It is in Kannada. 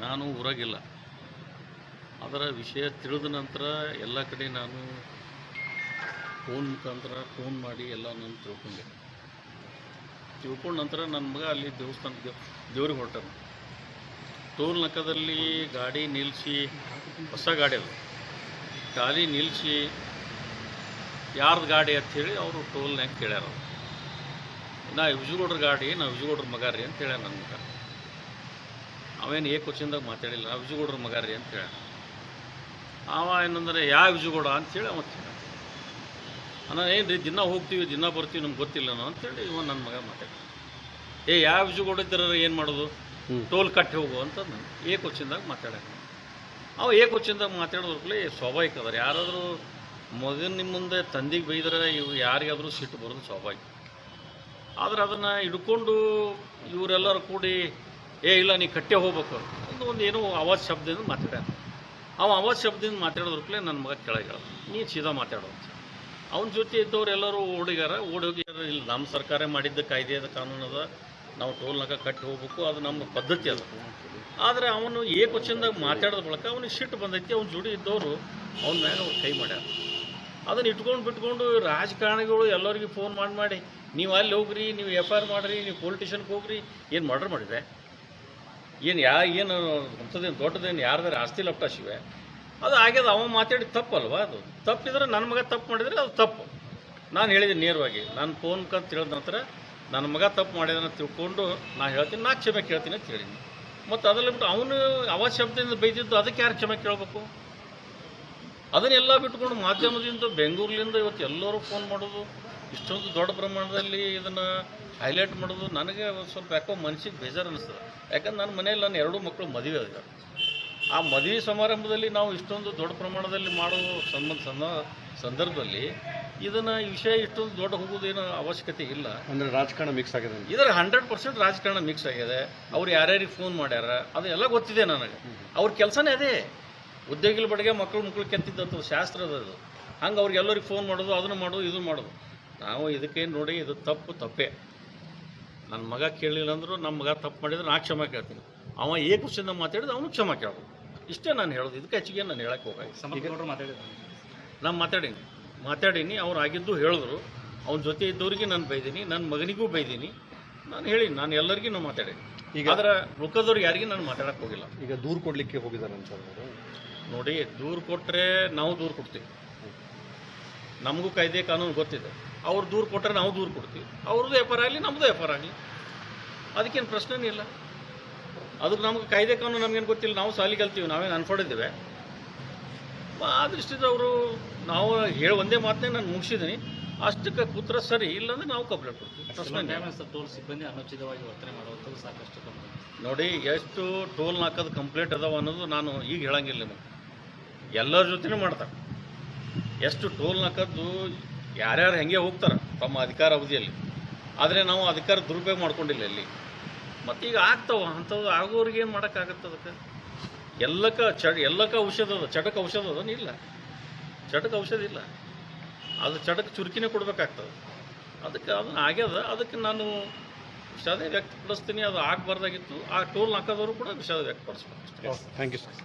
ನಾನು ಊರಾಗಿಲ್ಲ. ಅದರ ವಿಷಯ ತಿಳಿದ ನಂತರ ಎಲ್ಲ ಕಡೆ ನಾನು ಫೋನ್ ಮುಖಾಂತರ ಫೋನ್ ಮಾಡಿ ಎಲ್ಲ ನಾನು ತಿಳ್ಕೊಂಡೆ. ತಿಳ್ಕೊಂಡ ನಂತರ ನನ್ನ ಮಗ ಅಲ್ಲಿ ದೇವಸ್ಥಾನಕ್ಕೆ ದೇವ್ರಿಗೆ ಹೊರಟ ಟೋಲ್ ನಕ್ಕದಲ್ಲಿ ಗಾಡಿ ನಿಲ್ಲಿಸಿ ಹೊಸ ಗಾಡಿ ಅದು. ಗಾಡಿ ನಿಲ್ಲಿಸಿ ಯಾರ್ದು ಗಾಡಿ ಅಂಥೇಳಿ ಅವರು ಟೋಲ್ನ್ಯಾಗ ಕೇಳ್ಯಾರ. ನಾ ವಿಜಯಗೌಡ್ರ ಗಾಡಿ, ನಾ ವಿಜಯಗೌಡ್ರ ಮಗ ರೀ ಅಂತ ಹೇಳ್ಯಾರ ನನ್ನ ಮಗ. ಅವೇನು ಏ ಕ್ವಶನ್ದಾಗ ಮಾತಾಡಿಲ್ಲ. ವಿಜುಗೌಡ್ರ ಮಗ ರೀ ಅಂತ ಹೇಳ. ಅವ ಏನಂದ್ರೆ ಯಾವ ವಿಜುಗೌಡ ಅಂತೇಳಿ ಅವತ್ತು ಅಣ್ಣ ಏನು ರೀ ದಿನ ಹೋಗ್ತೀವಿ ದಿನ ಬರ್ತೀವಿ ನಮ್ಗೆ ಗೊತ್ತಿಲ್ಲನೋ ಅಂತೇಳಿ ಇವ ನನ್ನ ಮಗ ಮಾತಾಡ ಏ ಯಾವ ವಿಜುಗೌಡ ಇದ್ದಾರ ಏನು ಮಾಡೋದು? ಟೋಲ್ ಕಟ್ಟಿ ಹೋಗು ಅಂತ ನಾನು ಏ ಕ್ವಶನ್ದಾಗ ಮಾತಾಡ್ಯಾನ. ಅವ ಏ ಕ್ವಶನ್ದಾಗ ಮಾತಾಡೋದ್ರಲ್ಲೇ ಸ್ವಾಭಾವಿಕ ಅದಾರೆ. ಯಾರಾದರೂ ಮಗನ ನಿಮ್ಮ ಮುಂದೆ ತಂದೆಗೆ ಬೈದ್ರೆ ಇವು ಯಾರಿಗಾದರೂ ಸಿಟ್ಟು ಬರೋದು ಸ್ವಾಭಾವಿಕ. ಆದ್ರೆ ಅದನ್ನು ಹಿಡ್ಕೊಂಡು ಇವರೆಲ್ಲರೂ ಕೂಡಿ ಏ, ಇಲ್ಲ, ನೀ ಕಟ್ಟೆ ಹೋಗ್ಬೇಕು. ಒಂದು ಒಂದು ಏನೋ ಆವಾಜ್ ಶಬ್ದದಿಂದ ಮಾತಾಡ್ಯಾನ. ಅವ ಆವಾಜ್ ಶಬ್ದದಿಂದ ಮಾತಾಡೋದ್ರಲ್ಲೇ ನನ್ನ ಮಗ ಕೆಳಗೆ ನೀ ಸೀದಾ ಮಾತಾಡೋ ಅಂತ. ಅವನ ಜೊತೆ ಇದ್ದವ್ರು ಎಲ್ಲರೂ ಓಡಿಗಾರ ಓಡೋಗಿ ಇಲ್ಲಿ ನಮ್ಮ ಸರ್ಕಾರ ಮಾಡಿದ್ದ ಕಾಯ್ದೆ ಅದ ಕಾನೂನು ಅದ ನಾವು ಟೋಲ್ನಾಗ ಕಟ್ಟಿ ಹೋಗ್ಬೇಕು. ಅದು ನಮ್ಮ ಪದ್ಧತಿ ಅದ. ಆದರೆ ಅವನು ಏ ಕ್ವಶನ್ದಾಗ ಮಾತಾಡೋದ ಬಳಿಕ ಅವನಿಗೆ ಸಿಟ್ಟು ಬಂದೈತಿ. ಅವ್ನ ಜೋಡಿ ಇದ್ದವರು ಅವನ ಮ್ಯಾಗ ಅವ್ರು ಕೈ ಮಾಡ್ಯಾರ. ಅದನ್ನು ಇಟ್ಕೊಂಡು ಬಿಟ್ಕೊಂಡು ರಾಜಕಾರಣಿಗಳು ಎಲ್ಲರಿಗೂ ಫೋನ್ ಮಾಡಿ ಮಾಡಿ. ನೀವು ಅಲ್ಲಿ ಹೋಗ್ರಿ, ನೀವು ಎಫ್ ಐ ಆರ್ ಮಾಡಿರಿ, ನೀವು ಪೊಲಿಟಿಷನ್ಗೆ ಹೋಗ್ರಿ. ಏನು ಮರ್ಡರ್ ಮಾಡಿದೆ ಏನು ಯಾ, ಏನು ಅಂಥದ್ದೇನು ದೊಡ್ಡದೇನು ಯಾರ್ದಾರು ಆಸ್ತಿ ಲಪ್ಟಾಶಿವೆ ಅದು ಆಗ್ಯದ, ಅವ ಮಾತಾಡಿ ತಪ್ಪಲ್ವಾ ಅದು? ತಪ್ಪಿದ್ರೆ ನನ್ನ ಮಗ ತಪ್ಪು ಮಾಡಿದರೆ ಅದು ತಪ್ಪು. ನಾನು ಹೇಳಿದೆ ನೇರವಾಗಿ, ನಾನು ಫೋನ್ ಕಂತ ತಿಳಿದ ನಂತರ ನನ್ನ ಮಗ ತಪ್ಪು ಮಾಡಿದಾನ ತಿಳ್ಕೊಂಡು ನಾನು ಹೇಳ್ತೀನಿ ನಾ ಕ್ಷಮೆ ಕೇಳ್ತೀನಿ ಅಂತ ಹೇಳಿದ್ದೀನಿ ಮತ್ತು ಅದರಲ್ಲಿ ಬಿಟ್ಟು ಅವನು ಅವ ಶಬ್ದದಿಂದ ಬೈದಿದ್ದು ಅದಕ್ಕೆ ಯಾರು ಕ್ಷಮೆ ಕೇಳಬೇಕು? ಅದನ್ನೆಲ್ಲ ಬಿಟ್ಕೊಂಡು ಮಾಧ್ಯಮದಿಂದ ಬೆಂಗಳೂರಿನಿಂದ ಇವತ್ತು ಎಲ್ಲರೂ ಫೋನ್ ಮಾಡೋದು. ಇಷ್ಟೊಂದು ದೊಡ್ಡ ಪ್ರಮಾಣದಲ್ಲಿ ಇದನ್ನು ಹೈಲೈಟ್ ಮಾಡೋದು ನನಗೆ ಒಂದು ಸ್ವಲ್ಪ ಯಾಕೋ ಮನಸ್ಸಿಗೆ ಬೇಜಾರು ಅನಿಸ್ತದೆ. ಯಾಕಂದ್ರೆ ನನ್ನ ಮನೆಯಲ್ಲಿ ನನ್ನ ಎರಡೂ ಮಕ್ಕಳು ಮದುವೆ ಆಗಿದ್ದಾರೆ ಆ ಮದುವೆ ಸಮಾರಂಭದಲ್ಲಿ ನಾವು ಇಷ್ಟೊಂದು ದೊಡ್ಡ ಪ್ರಮಾಣದಲ್ಲಿ ಮಾಡೋ ಸಂಬಂಧ ಸಂದ ಸಂದರ್ಭದಲ್ಲಿ ಇದನ್ನು ಈ ವಿಷಯ ಇಷ್ಟೊಂದು ದೊಡ್ಡ ಹೋಗೋದೇನು ಅವಶ್ಯಕತೆ ಇಲ್ಲ. ಅಂದ್ರೆ ರಾಜಕಾರಣ ಮಿಕ್ಸ್ ಆಗಿದೆ ಇದರ ಹಂಡ್ರೆಡ್ ಪರ್ಸೆಂಟ್ ರಾಜಕಾರಣ ಮಿಕ್ಸ್ ಆಗಿದೆ. ಅವ್ರು ಯಾರ್ಯಾರಿಗೆ ಫೋನ್ ಮಾಡ್ಯಾರ ಅದೆಲ್ಲ ಗೊತ್ತಿದೆ ನನಗೆ. ಅವ್ರ ಕೆಲಸನೇ ಅದೇ. ಉದ್ಯೋಗಿಗಳ ಬಡಿಗೆ ಮಕ್ಕಳು ಮಕ್ಕಳು ಕೆತ್ತಿದ್ದಂಥ ಶಾಸ್ತ್ರ ಅದು ಹಂಗೆ ಅವ್ರಿಗೆಲ್ಲರಿಗೆ ಫೋನ್ ಮಾಡೋದು ಅದನ್ನು ಮಾಡೋದು ಇದು ಮಾಡೋದು. ನಾವು ಇದಕ್ಕೆ ನೋಡಿ ಇದು ತಪ್ಪು ತಪ್ಪೇ. ನನ್ನ ಮಗ ಕೇಳಲಿಲ್ಲ ಅಂದರೂ ನಮ್ಮ ಮಗ ತಪ್ಪು ಮಾಡಿದ್ರೆ ನಾ ಕ್ಷಮೆ ಕೇಳ್ತೀನಿ. ಅವ ಏ ಖುಷಿಯಿಂದ ಮಾತಾಡಿದ್ರೆ ಅವನು ಕ್ಷಮೆ ಕೇಳೋದು ಇಷ್ಟೇ ನಾನು ಹೇಳೋದು. ಇದಕ್ಕೆ ಹೆಚ್ಚಿಗೆ ನಾನು ಹೇಳಕ್ಕೆ ಹೋಗಿ ನಾನು ಮಾತಾಡೀನಿ. ಮಾತಾಡೀನಿ ಅವ್ರು ಆಗಿದ್ದು ಹೇಳಿದ್ರು. ಅವ್ನ ಜೊತೆ ಇದ್ದವ್ರಿಗೆ ನಾನು ಬೈದೀನಿ ನನ್ನ ಮಗನಿಗೂ ಬೈದೀನಿ. ನಾನು ಹೇಳಿ ನಾನು ಎಲ್ಲರಿಗೂ ನಾನು ಮಾತಾಡೀನಿ. ಈಗ ಅದರ ಲೋಕದವ್ರಿಗೆ ಯಾರಿಗೂ ನಾನು ಮಾತಾಡಕ್ಕೆ ಹೋಗಿಲ್ಲ. ಈಗ ದೂರು ಕೊಡಲಿಕ್ಕೆ ಹೋಗಿದ್ದಾರೆ ಅಂತ ನೋಡಿ ದೂರು ಕೊಟ್ಟರೆ ನಾವು ದೂರು ಕೊಡ್ತೀವಿ. ನಮಗೂ ಕಾಯ್ದೆ ಕಾನೂನು ಗೊತ್ತಿದೆ. ಅವ್ರು ದೂರು ಕೊಟ್ಟರೆ ನಾವು ದೂರು ಕೊಡ್ತೀವಿ. ಅವ್ರದ್ದು ವ್ಯಾಪಾರ ಆಗಲಿ ನಮ್ಮದು ವ್ಯಾಪಾರ ಆಗಲಿ. ಅದಕ್ಕೇನು ಪ್ರಶ್ನೆನೇ ಇಲ್ಲ. ಅದಕ್ಕೆ ನಮ್ಗೆ ಕಾಯ್ದೆ ಕಾನೂನು ನಮಗೇನು ಗೊತ್ತಿಲ್ಲ. ನಾವು ಸಾಲಿ ಕಲ್ತೀವಿ ನಾವೇನು ಅನ್ಕೊಂಡಿದ್ದೇವೆ ಆ ದೃಷ್ಟಿಯಿಂದ ಅವರು ನಾವು ಹೇಳಿ ಒಂದೇ ಮಾತನ್ನೇ ನಾನು ಮುಗಿಸಿದ್ದೀನಿ. ಅಷ್ಟಕ್ಕೆ ಕೂತ್ರ ಸರಿ ಇಲ್ಲಾಂದ್ರೆ ನಾವು ಕಂಪ್ಲೇಂಟ್ ಕೊಡ್ತೀವಿ. ಟೋಲ್ ಸಿಬ್ಬಂದಿ ಅನುಚಿತವಾಗಿ ವರ್ತನೆ ಮಾಡುವಂಥದ್ದು ಸಾಕಷ್ಟು ನೋಡಿ ಎಷ್ಟು ಟೋಲ್ ಹಾಕೋದು ಕಂಪ್ಲೇಂಟ್ ಅದಾವ ಅನ್ನೋದು ನಾನು ಈಗ ಹೇಳಂಗಿಲ್ಲ ನಿಮಗೆ. ಎಲ್ಲರ ಜೊತೆನೂ ಮಾಡ್ತಾರೆ. ಎಷ್ಟು ಟೋಲ್ ನಾಲ್ಕದ್ದು ಯಾರ್ಯಾರು ಹೆಂಗೆ ಹೋಗ್ತಾರೆ ತಮ್ಮ ಅಧಿಕಾರ ಅವಧಿಯಲ್ಲಿ. ಆದರೆ ನಾವು ಅಧಿಕಾರ ದುರುಪಯೋಗ ಮಾಡ್ಕೊಂಡಿಲ್ಲ ಇಲ್ಲಿ. ಮತ್ತೀಗ ಆಗ್ತಾವ ಅಂಥದ್ದು ಆಗೋರಿಗೆ ಏನು ಮಾಡೋಕ್ಕಾಗತ್ತೆ ಅದಕ್ಕೆ. ಎಲ್ಲಕ್ಕ ಚ ಎಲ್ಲಕ್ಕ ಔಷಧ ಅದ, ಚಟಕ್ ಔಷಧ ಅದನ್ನು ಇಲ್ಲ ಚಟಕ್ ಔಷಧ ಇಲ್ಲ. ಅದು ಚಟಕ್ ಚುರುಕಿನೇ ಕೊಡಬೇಕಾಗ್ತದೆ. ಅದಕ್ಕೆ ಅದನ್ನು ಆಗ್ಯದ, ಅದಕ್ಕೆ ನಾನು ವಿಷಾದ ವ್ಯಕ್ತಪಡಿಸ್ತೀನಿ, ಅದು ಆಗಬಾರ್ದಾಗಿತ್ತು. ಆ ಟೋಲ್ ಹಾಕೋದವರು ಕೂಡ ವಿಷಾದ ವ್ಯಕ್ತಪಡಿಸ್ಬೇಕು. Thank you sir.